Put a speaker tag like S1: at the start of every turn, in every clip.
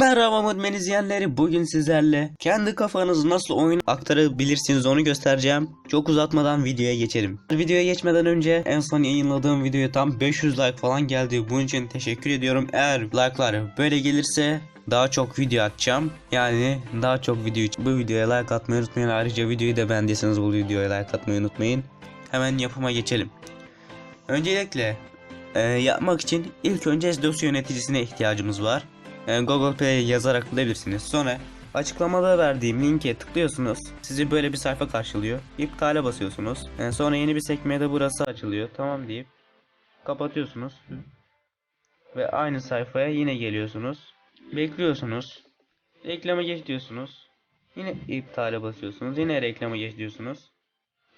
S1: Merhaba Mutmen izleyenleri bugün sizlerle kendi kafanızı nasıl oyun aktarabilirsiniz onu göstereceğim. Çok uzatmadan videoya geçelim. Videoya geçmeden önce en son yayınladığım videoya tam 500 like falan geldi. Bunun için teşekkür ediyorum. Eğer like'lar böyle gelirse daha çok video atacağım. Yani daha çok video bu videoya like atmayı unutmayın. Ayrıca videoyu da beğendiyseniz bu videoya like atmayı unutmayın. Hemen yapıma geçelim. Öncelikle e, yapmak için ilk önce dosya yöneticisine ihtiyacımız var. E, Google Play yazarak bulabilirsiniz. Sonra açıklamada verdiğim linke tıklıyorsunuz. Sizi böyle bir sayfa karşılıyor. İptale basıyorsunuz. E, sonra yeni bir sekmede burası açılıyor. Tamam deyip kapatıyorsunuz. Ve aynı sayfaya yine geliyorsunuz. Bekliyorsunuz. Reklama geç diyorsunuz. Yine iptale basıyorsunuz. Yine reklama geç diyorsunuz.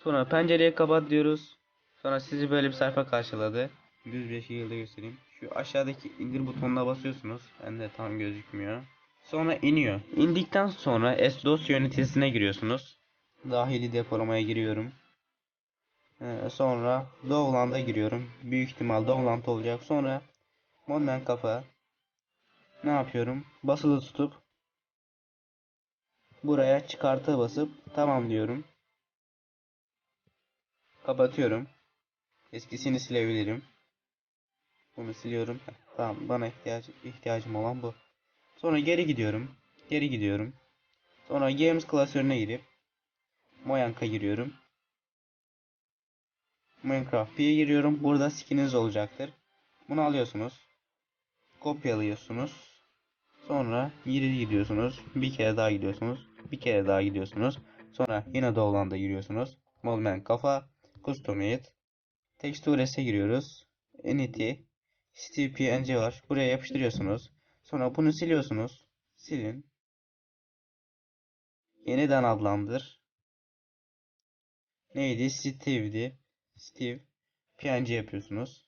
S1: Sonra pencereyi kapat diyoruz. Sonra sizi böyle bir sayfa karşıladı. Düz bir şekilde göstereyim. Şu aşağıdaki indir butonuna basıyorsunuz. Bende tam gözükmüyor. Sonra iniyor. İndikten sonra S-DOS yöneticisine giriyorsunuz. Dahili depolamaya giriyorum. Ee, sonra Dovland'a giriyorum. Büyük ihtimal Dovland olacak. Sonra Modern kafa. Ne yapıyorum? Basılı tutup buraya çıkarta basıp tamam diyorum. Kapatıyorum. Eskisini silebilirim. Bunu siliyorum. Heh, Tamam bana ihtiyaç ihtiyacım olan bu. Sonra geri gidiyorum. Geri gidiyorum. Sonra Games klasörüne girip Moyank'a giriyorum. Minecraft P'ye giriyorum. Burada skininiz olacaktır. Bunu alıyorsunuz. Kopyalıyorsunuz. Sonra geri gidiyorsunuz. Bir kere daha gidiyorsunuz. Bir kere daha gidiyorsunuz. Sonra yine Dovland'a giriyorsunuz. Modman kafa. Custom Edit. Textures'e giriyoruz. Entity. Steve PNG var. Buraya yapıştırıyorsunuz. Sonra bunu siliyorsunuz. Silin. Yeniden adlandır. Neydi? Steve'di. Steve. PNG yapıyorsunuz.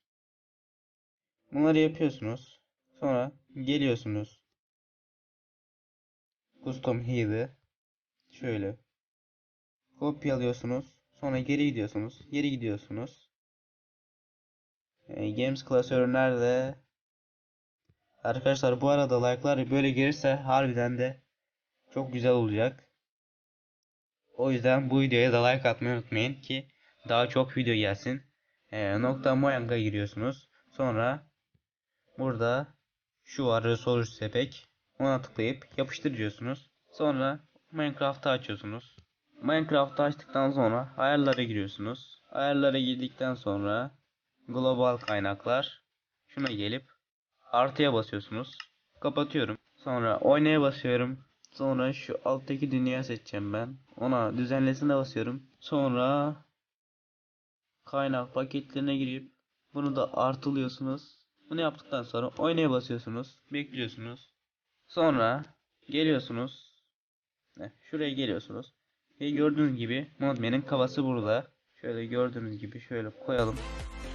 S1: Bunları yapıyorsunuz. Sonra geliyorsunuz. Custom Heal'ı şöyle kopyalıyorsunuz. Sonra geri gidiyorsunuz. Geri gidiyorsunuz. E, Games klasörü nerede? Arkadaşlar bu arada like'lar böyle gelirse harbiden de çok güzel olacak. O yüzden bu videoya da like atmayı unutmayın ki daha çok video gelsin. E, nokta Mojang'a giriyorsunuz. Sonra burada şu var Resource Sepek. Ona tıklayıp yapıştır diyorsunuz. Sonra Minecraft'ı açıyorsunuz. Minecraft'ı açtıktan sonra ayarlara giriyorsunuz. Ayarlara girdikten sonra global kaynaklar şuna gelip artıya basıyorsunuz. Kapatıyorum. Sonra oynaya basıyorum. Sonra şu alttaki dünya seçeceğim ben. Ona düzenlesine basıyorum. Sonra kaynak paketlerine girip bunu da artılıyorsunuz. Bunu yaptıktan sonra oynaya basıyorsunuz. Bekliyorsunuz. Sonra geliyorsunuz. Şuraya geliyorsunuz. Ve gördüğünüz gibi Modman'in kafası burada. Şöyle gördüğünüz gibi şöyle koyalım.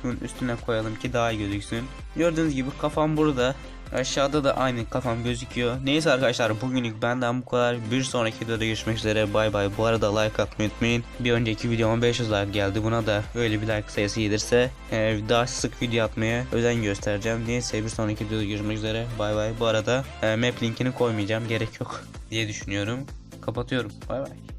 S1: Şunun üstüne koyalım ki daha iyi gözüksün. Gördüğünüz gibi kafam burada. Aşağıda da aynı kafam gözüküyor. Neyse arkadaşlar bugünlük benden bu kadar. Bir sonraki videoda görüşmek üzere. Bay bay. Bu arada like atmayı unutmayın. Bir önceki videoma 500 like geldi. Buna da öyle bir like sayısı gelirse e, daha sık video atmaya özen göstereceğim. Neyse bir sonraki videoda görüşmek üzere. Bay bay. Bu arada e, map linkini koymayacağım. Gerek yok diye düşünüyorum. Kapatıyorum. Bay bay.